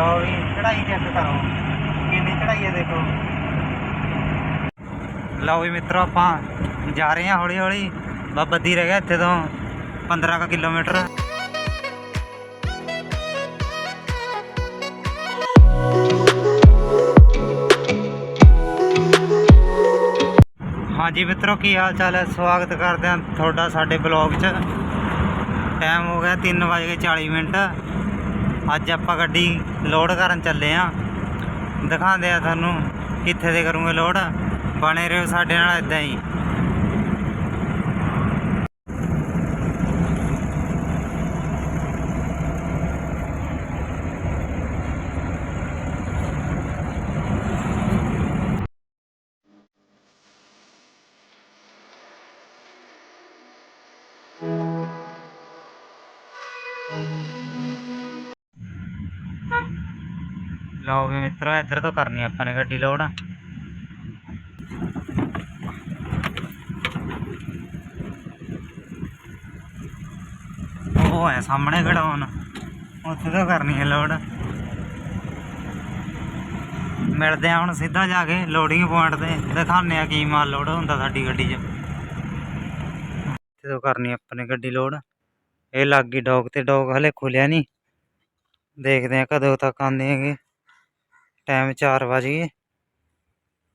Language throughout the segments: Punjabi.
ਲਓ ਜੀ ਚੜਾਈ ਚੈੱਕ ਕਰੋ। ਕਿੰਨੀ ਚੜਾਈ ਹੈ ਦੇਖੋ। ਲਓ ਵੀ ਮਿੱਤਰੋ, ਆਪਾਂ ਜਾ ਰਹੇ ਹਾਂ ਹੌਲੀ ਹੌਲੀ ਬਸ ਬੱਦੀ ਰਹਿ ਗਿਆ ਇੱਥੇ ਤੋਂ 15 ਕੁ ਕਿਲੋਮੀਟਰ। ਹਾਂਜੀ ਮਿੱਤਰੋ, ਕੀ ਹਾਲ ਚਾਲ ਹੈ? ਸਵਾਗਤ ਕਰਦੇ ਹਾਂ ਤੁਹਾਡਾ ਸਾਡੇ ਬਲੌਗ 'ਚ। ਟਾਈਮ ਹੋ ਗਿਆ 3:40 ਮਿੰਟ। ਅੱਜ ਆਪਾਂ ਗੱਡੀ ਲੋਡ ਕਰਨ ਚੱਲੇ ਆਂ। ਦਿਖਾਉਂਦੇ ਆ ਤੁਹਾਨੂੰ ਕਿੱਥੇ ਦੇ ਕਰੂੰਗੇ ਲੋਡ ਬਣੇ ਰਹੋ ਸਾਡੇ ਨਾਲ ਇਦਾਂ ਹੀ। ਲਓ ਵੀ ਮਿੱਤਰੋ, ਇੱਧਰ ਤੋਂ ਕਰਨੀ ਆਪਾਂ ਨੇ ਗੱਡੀ ਲੋਡ। ਉਹ ਹੈ ਸਾਹਮਣੇ ਖੜਾਉਣ ਉੱਥੇ ਤੋਂ ਕਰਨੀ ਹੈ ਲੋਡ। ਮਿਲਦੇ ਆ ਹੁਣ ਸਿੱਧਾ ਜਾ ਕੇ ਲੋਡਿੰਗ ਪੁਆਇੰਟ ਤੇ, ਦਿਖਾਉਂਦੇ ਆ ਕੀ ਮਾਲ ਲੋਡ ਹੁੰਦਾ ਸਾਡੀ ਗੱਡੀ 'ਚ। ਇੱਥੇ ਕਰਨੀ ਆਪਾਂ ਗੱਡੀ ਲੋਡ। ਇਹ ਲੱਗ ਗਈ ਡੌਗ ਤੇ ਡੌਗ ਹਲੇ ਖੁੱਲਿਆ ਨਹੀਂ। ਦੇਖਦੇ ਆ ਕਦੋਂ ਤੱਕ ਆਉਂਦੇ ਹੈਗੇ। ਟਾਈਮ 4 ਵਜ ਗਏ।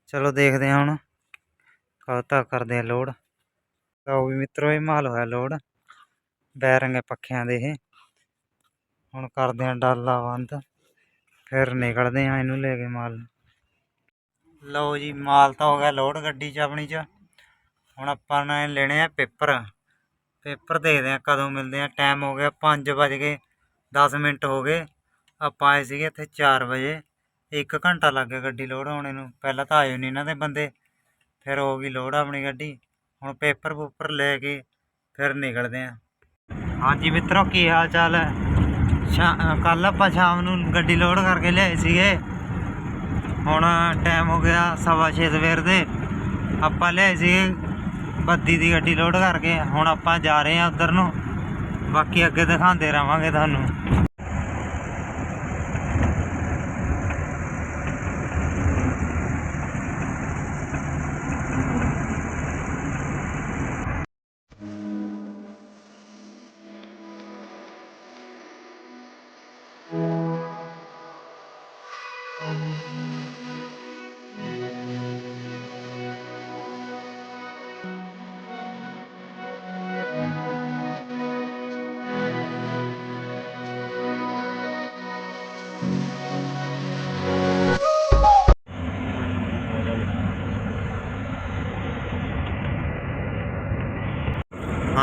ਚਲੋ ਦੇਖਦੇ ਹਾਂ ਹੁਣ। ਕਦੋਂ ਤੱਕ ਕਰਦੇ ਆ ਲੋਡ ਲਓ ਵੀ ਮਿੱਤਰੋ, ਇਹ ਮਾਲ ਹੋਇਆ ਲੋਡ ਬੈਰਿੰਗ ਪੱਖਿਆਂ ਦੇ ਇਹ। ਹੁਣ ਕਰਦੇ ਆ ਡਾਲਾ ਬੰਦ। ਫਿਰ ਨਿਕਲਦੇ ਆ ਇਹਨੂੰ ਲੈ ਕੇ ਮਾਲ। ਲਓ ਜੀ, ਮਾਲ ਤਾਂ ਹੋ ਗਿਆ ਲੋਡ ਗੱਡੀ 'ਚ ਆਪਣੀ 'ਚ। ਹੁਣ ਆਪਾਂ ਨੇ ਲੈਣੇ ਆ ਪੇਪਰ। ਪੇਪਰ ਦੇਖਦੇ ਆ ਕਦੋਂ ਮਿਲਦੇ ਆ। ਟਾਈਮ ਹੋ ਗਿਆ 5 ਵਜ ਗਏ 10 ਮਿੰਟ ਹੋ ਗਏ। ਆਪਾਂ ਆਏ ਸੀਗੇ ਇੱਥੇ 4 ਵਜੇ। ਇੱਕ ਘੰਟਾ ਲੱਗ ਗਿਆ ਗੱਡੀ ਲੋਡ ਹੋਣੇ ਨੂੰ। ਪਹਿਲਾਂ ਤਾਂ ਆਏ ਨਹੀਂ ਇਹਨਾਂ ਦੇ ਬੰਦੇ। ਫਿਰ ਹੋ ਗਈ ਲੋਡ ਆਪਣੀ ਗੱਡੀ। ਹੁਣ ਪੇਪਰ ਪੂਪਰ ਲੈ ਕੇ ਫਿਰ ਨਿਕਲਦੇ ਆ। ਹਾਂਜੀ ਮਿੱਤਰੋ, ਕੀ ਹਾਲ ਚਾਲ ਹੈ? ਕੱਲ ਆਪਾਂ ਸ਼ਾਮ ਨੂੰ ਗੱਡੀ ਲੋਡ ਕਰਕੇ ਲਿਆਏ ਸੀਗੇ। ਹੁਣ ਟਾਈਮ ਹੋ ਗਿਆ ਸਵਾ ਛੇ ਸਵੇਰ ਦੇ। ਆਪਾਂ ਲਿਆਏ ਸੀਗੇ ਬੱਦੀ ਦੀ ਗੱਡੀ ਲੋਡ ਕਰਕੇ। ਹੁਣ ਆਪਾਂ ਜਾ ਰਹੇ ਹਾਂ ਉਧਰ ਨੂੰ। ਬਾਕੀ ਅੱਗੇ ਦਿਖਾਉਂਦੇ ਰਵਾਂਗੇ ਤੁਹਾਨੂੰ।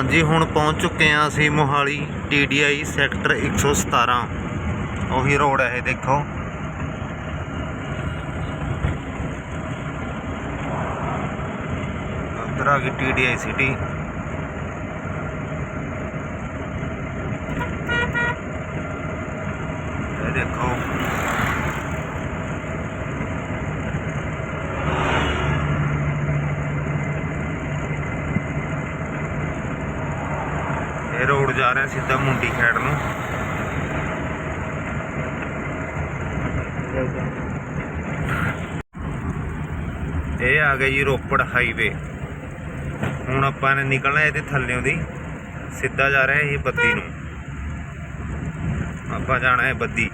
ਹਾਂਜੀ, ਹੁਣ ਪਹੁੰਚ ਚੁੱਕੇ ਹਾਂ ਅਸੀਂ ਮੋਹਾਲੀ TDI ਸੈਕਟਰ 117 ਉਹੀ ਰੋਡ ਹੈ ਇਹ, ਦੇਖੋ। ਅੰਦਰ ਆ ਗਈ TDI ਸਿਟੀ। ਇਹ ਦੇਖੋ। ਇਹ ਰੋਡ ਜਾ ਰਿਹਾ ਸਿੱਧਾ ਮੁੰਡੀ ਖੇੜ ਨੂੰ। ਇਹ ਆ ਗਿਆ ਜੀ ਰੋਪੜ ਹਾਈਵੇ ਹੁਣ ਆਪਾਂ ਨੇ ਨਿਕਲਣਾ ਇਹਦੇ ਥੱਲਿਓਂ ਦੀ। ਸਿੱਧਾ ਜਾ ਰਿਹਾ ਇਹ ਬੱਦੀ ਨੂੰ। ਆਪਾਂ ਜਾਣਾ ਹੈ ਬੱਦੀ।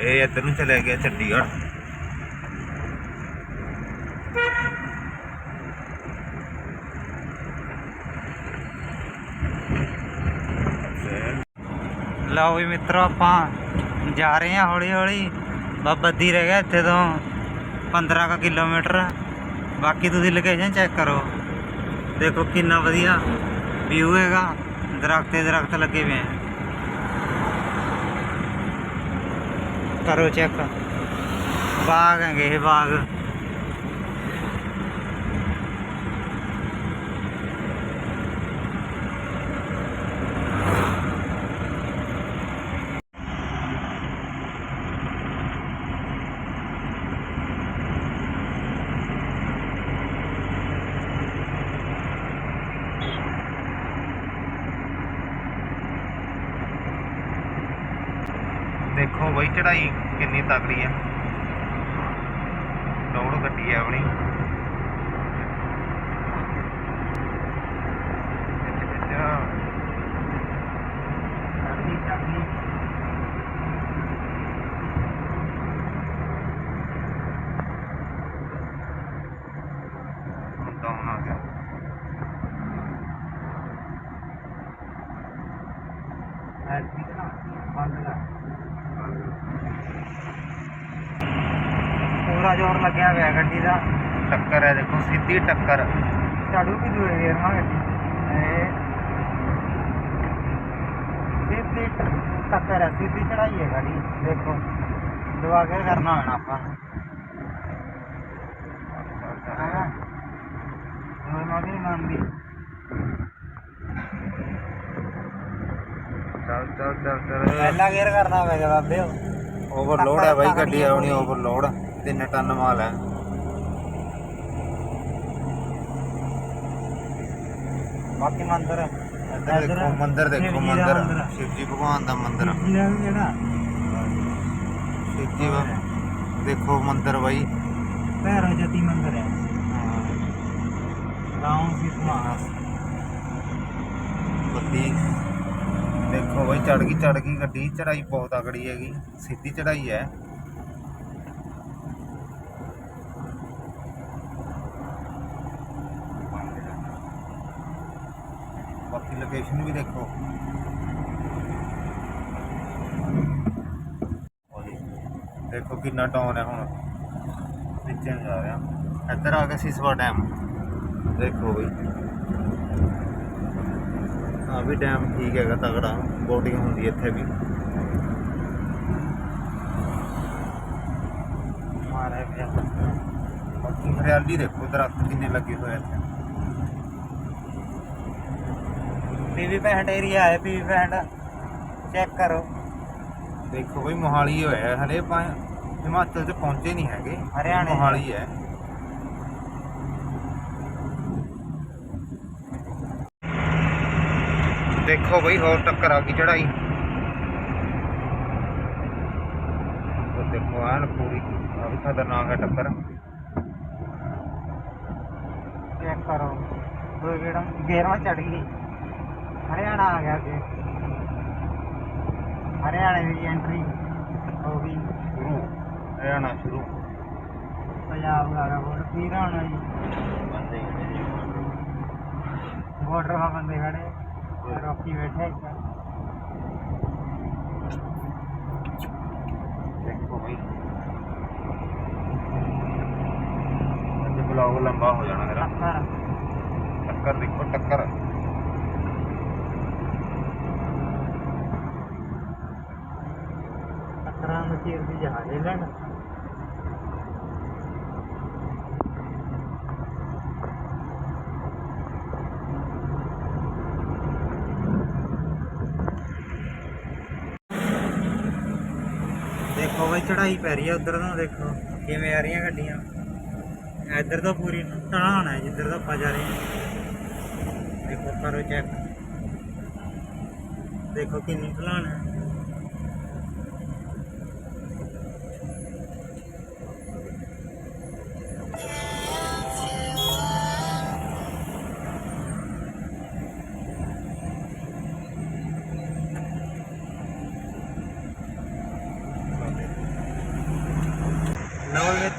ਇਹ ਇੱਧਰ ਨੂੰ ਚਲੇ ਗਿਆ ਚੰਡੀਗੜ੍ਹ। ਲਓ ਵੀ ਮਿੱਤਰੋ ਆਪਾਂ ਜਾ ਰਹੇ ਹਾਂ ਹੌਲੀ ਹੌਲੀ। ਬਸ ਬੱਦੀ ਰਹਿ ਗਿਆ ਇੱਥੇ ਤੋਂ 15 ਕੁ ਕਿਲੋਮੀਟਰ। ਬਾਕੀ ਤੁਸੀਂ ਲੋਕੇਸ਼ਨ ਚੈੱਕ ਕਰੋ। ਦੇਖੋ ਕਿੰਨਾ ਵਧੀਆ ਵਿਊ ਹੈਗਾ। ਦਰਖਤ ਹੀ ਦਰਖਤ ਲੱਗੇ ਹੋਏ ਆ। ਕਰੋ ਚੈੱਕ ਬਾਗ ਹੈਗੇ ਇਹ ਬਾਗ। ਦੇਖੋ ਬਈ ਚੜਾਈ ਕਿੰਨੀ ਤਕੜੀ ਹੈ ਲੋਡ ਗੱਡੀ ਹੈ ਆਪਣੀ ਵਿੱਚ ਵਿੱਚ ਚੜ੍ਹਦੀ ਚੜ੍ਹਦੀ ਹੁਣ ਡਾਊਨ ਆ ਗਿਆ ਐਲਪੀ ਤੇ ਨਾ ਬੰਦ ਕਰ ਪੂਰਾ ਜ਼ੋਰ ਲੱਗਿਆ ਹੋਇਆ ਗੱਡੀ ਦਾ। ਟੱਕਰ ਹੈ ਦੇਖੋ ਸਿੱਧੀ ਟੱਕਰ। ਝਾੜੂ ਵੀ ਦੂਏ ਗੇਰ ਨਾਲ ਗੱਡੀ। ਇਹ ਸਿੱਧੀ ਟੱਕਰ ਹੈ ਸਿੱਧੀ ਚੜਾਈ ਹੈ ਗਾੜੀ। ਦੇਖੋ ਦਵਾ ਕੇ ਕਰਨਾ ਹੋਣਾ ਆਪਾਂ। ਹਾਂ ਉਹ ਨਾ ਨਹੀਂ ਮੰਨਦੀ। ਚੱਲ ਚੱਲ ਚੱਲ ਚੱਲ। ਪਹਿਲਾ ਗੇਅਰ ਕਰਨਾ ਹੋਵੇਗਾ ਬਾਬੇ। ਓਵਰਲੋਡ ਹੈ ਬਾਈ ਗੱਡੀ ਆਪਣੀ ਓਵਰਲੋਡ 3 ਟਨ ਮਾਲ ਹੈ ਬਾਕੀ ਮੰਦਰ ਇੱਧਰ ਦੇਖੋ ਮੰਦਿਰ ਦੇਖੋ ਮੰਦਿਰ ਸ਼ਿਵ ਜੀ ਭਗਵਾਨ ਦਾ ਮੰਦਿਰ ਜਿਹੜਾ ਜਿਹੜਾ ਸ਼ਿਵ ਜੀ ਵਾ- ਦੇਖੋ ਮੰਦਿਰ ਬਾਈ ਭੈਰੋ ਜਤੀ ਮੰਦਰ ਹੈ ਗਾਉਂ ਸੀ ਸੁਹਾਸ ਬੱਤੀ ਦੇਖੋ ਬਾਈ ਚੜ ਗਈ ਚੜ ਗਈ ਗੱਡੀ ਚੜਾਈ ਬਹੁਤ ਤਕੜੀ ਹੈਗੀ ਸਿੱਧੀ ਚੜਾਈ ਹੈ ਬਾਕੀ ਲੋਕੇਸ਼ਨ ਵੀ ਦੇਖੋ। ਦੇਖੋ ਕਿੰਨਾ ਡਾਊਨ ਹੈ ਹੁਣ। ਨੂੰ ਜਾ ਰਿਹਾ। ਇੱਧਰ ਆ ਗਿਆ ਸਿਸਵਾ ਡੈਮ ਦੇਖੋ ਬਈ। ਆ ਵੀ ਡੈਮ ਠੀਕ ਹੈਗਾ ਤਗੜਾ ਬੋਟਿੰਗ ਹੁੰਦੀ ਇੱਥੇ ਵੀ। ਮਾਰੇ ਪਿਆ ਬਾਕੀ ਹਰਿਆਲੀ ਦੇਖੋ ਦਰਖਤ ਕਿੰਨੇ ਲੱਗੇ ਹੋਏ ਇੱਥੇ। ਪੀਵੀ ਪੈਂਟ ਏਰੀਆ ਹੈ ਪੀਵੀ ਪੈਂਟ ਚੈੱਕ ਕਰੋ। ਦੇਖੋ ਬਈ ਮੋਹਾਲੀ ਹੋਇਆ ਹਲੇ ਆਪਾਂ ਹਿਮਾਚਲ 'ਚ ਪਹੁੰਚੇ ਨਹੀਂ ਹੈਗੇ। ਹਰਿਆਣੇ। ਮੋਹਾਲੀ ਹੈ। ਦੇਖੋ ਬਈ ਹੋਰ ਟੱਕਰ ਆ ਗਈ ਚੜਾਈ ਉਹ ਦੇਖੋ ਆਨ ਪੂਰੀ ਵੀ ਖਤਰਨਾਕ ਹੈ ਟੱਕਰ। ਚੈੱਕ ਕਰੋ। ਦੋ ਗੇੜਾ ਗੇਰਵਾ ਚੜ ਗਈ ਹਰਿਆਣਾ ਆ ਗਿਆ ਅੱਗੇ। ਹਰਿਆਣੇ ਦੀ ਐਂਟਰੀ ਹੋ ਗਈ। ਸ਼ੁਰੂ ਹਰਿਆਣਾ ਸ਼ੁਰੂ। ਪੰਜਾਬ ਦਾ ਬੋਰਡ ਕੀ ਹੋਣਾ ਜੀ ਬੰਦੇ ਬਾਰਡਰ ਵਾ ਬੰਦੇ ਖੜੇ ਰੋਕੀ ਬੈਠੇ ਦੇਖੋ ਬਈ। ਅੱਜ ਬਲੌਗ ਲੰਬਾ ਹੋ ਜਾਣਾ ਮੇਰਾ ਟੱਕਰ। ਟੱਕਰ ਦੇਖੋ ਟੱਕਰ। ਟੱਕਰਾਂ ਨੂੰ ਚੀਰ ਜਹਾਜ਼ ਲੈਣ। ਦੇਖੋ ਬਈ ਚੜਾਈ ਪੈ ਰਹੀ ਹੈ ਉਧਰ ਤੋਂ ਦੇਖੋ ਕਿਵੇਂ ਆ ਰਹੀਆਂ ਗੱਡੀਆਂ। ਇੱਧਰ ਤਾਂ ਪੂਰੀ ਢਲਾਣ ਹੈ, ਜਿੱਧਰ ਤੋਂ ਆਪਾਂ ਜਾ ਰਹੇ ਹਾਂ। ਦੇਖੋ ਕਰੋ ਚੈੱਕ ਦੇਖੋ ਕਿੰਨੀ ਢਲਾਣ ਹੈ।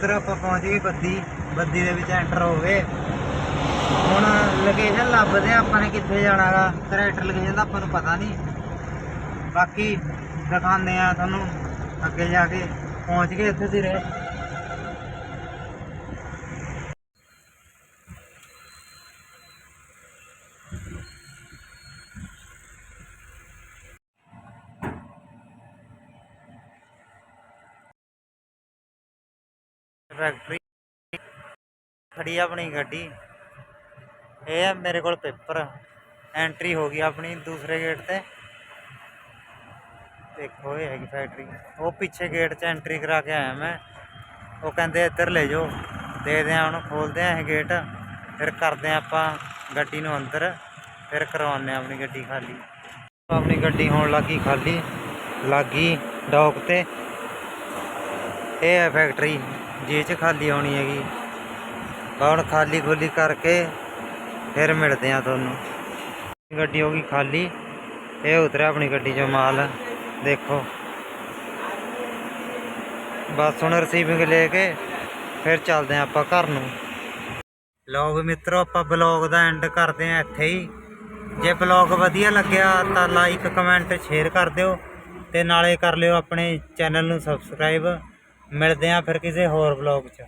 ਲਓ ਆਪਾਂ ਪਹੁੰਚ ਗਏ ਬੱਦੀ ਬੱਦੀ ਦੇ ਵਿੱਚ ਐਂਟਰ ਹੋ ਗਏ। ਹੁਣ ਲੋਕੇਸ਼ਨ ਲੱਭਦੇ ਆ ਆਪਾਂ ਨੇ ਕਿੱਥੇ ਜਾਣਾਗਾ ਕਰੈਕਟਰ ਲੋਕੇਸ਼ਨ ਦਾ ਆਪਾਂ ਨੂੰ ਪਤਾ ਨਹੀਂ। ਬਾਕੀ ਦਿਖਾਉਂਦੇ ਆ ਤੁਹਾਨੂੰ, ਅੱਗੇ ਜਾ ਕੇ। ਪਹੁੰਚ ਗਏ ਇੱਥੇ ਸਿਰੇ। ਫੈਕਟਰੀ ਖੜੀ ਆ ਆਪਣੀ ਗੱਡੀ। ਇਹ ਹੈ ਮੇਰੇ ਕੋਲ ਪੇਪਰ। ਐਂਟਰੀ ਹੋ ਗਈ ਆਪਣੀ ਦੂਸਰੇ ਗੇਟ ਤੇ। ਦੇਖੋ ਇਹ ਹੈਗੀ ਫੈਕਟਰੀ ਉਹ ਪਿੱਛੇ ਗੇਟ 'ਚ ਐਂਟਰੀ ਕਰਾ ਕੇ ਆਇਆ ਮੈਂ। ਉਹ ਕਹਿੰਦੇ ਇੱਧਰ ਲੈ ਜਾਓ। ਦੇਖਦੇ ਆ ਉਹਨੂੰ, ਖੋਲਦੇ ਆ ਇਹ ਗੇਟ ਫਿਰ ਕਰਦੇ ਆ ਆਪਾਂ ਗੱਡੀ ਨੂੰ ਅੰਦਰ। ਫਿਰ ਕਰਵਾਉਂਦੇ ਆ ਆਪਣੀ ਗੱਡੀ ਖਾਲੀ। ਆਪਣੀ ਗੱਡੀ ਹੋਣ ਲੱਗੀ ਖਾਲੀ। ਲੱਗੀ ਡੌਕ ਤੇ। ਇਹ ਹੈ ਫੈਕਟਰੀ ਜੇ ਚ ਖਾਲੀ ਹੋਣੀ ਹੈਗੀ। ਹੁਣ ਖਾਲੀ ਖੁੱਲੀ ਕਰਕੇ ਫਿਰ ਮਿਲਦੇ ਆ ਤੁਹਾਨੂੰ। ਗੱਡੀ ਹੋ ਗਈ ਖਾਲੀ, ਇਹ ਉਤਰਿਆ ਆਪਣੀ ਗੱਡੀ ਚੋਂ ਮਾਲ। ਦੇਖੋ। ਬਸ ਹੁਣ ਰਿਸੀਵਿੰਗ ਲੈ ਕੇ ਫਿਰ ਚੱਲਦੇ ਆ ਆਪਾਂ ਘਰ ਨੂੰ। ਲਓ ਵੀ ਮਿੱਤਰੋ, ਆਪਾਂ ਬਲੌਗ ਦਾ ਐਂਡ ਕਰਦੇ ਆ ਇੱਥੇ ਹੀ। ਜੇ ਬਲੌਗ ਵਧੀਆ ਲੱਗਿਆ ਤਾਂ ਲਾਈਕ ਕਮੈਂਟ ਸ਼ੇਅਰ ਕਰ ਦਿਓ ਤੇ ਨਾਲੇ ਕਰ ਲਿਓ ਆਪਣੇ ਚੈਨਲ ਨੂੰ ਸਬਸਕ੍ਰਾਈਬ ਮਿਲਦੇ ਹਾਂ ਫਿਰ ਕਿਸੇ ਹੋਰ ਬਲੌਗ 'ਚ।